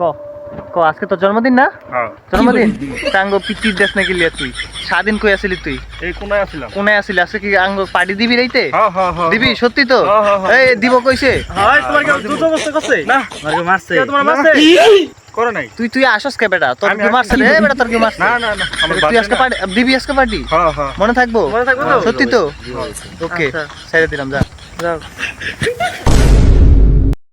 ক? ক আজকে তোর জন্মদিন না? হ্যাঁ। জন্মদিন? টাঙ্গ পিটির দেশ নাকি লিয়া তুই? স্বাধীন কই আসিলি তুই? এই কোনায় আসছিলাম কোনায় আসিলি আজকে কি আঙ্গ পার্টি দিবি রাইতে? হ্যাঁ হ্যাঁ দিবি? সত্যি তো। এই দিব কইছে? হয় তোমার কি দুটো করছে? না। তোমার মারছে? তোমার। মারছে? করে নাই। তুই তুই আসস কে বেটা? তোর কি। মারছে রে বেটা? তোর কি মারছে? না না না তুই আজকে পার্টি দিবি আজকে পার্টি? হ্যাঁ হ্যাঁ। মনে থাকব? মনে থাকবে তো? সত্যি তো? ওকে আচ্ছা। ছেড়ে দিলাম যা। যাও।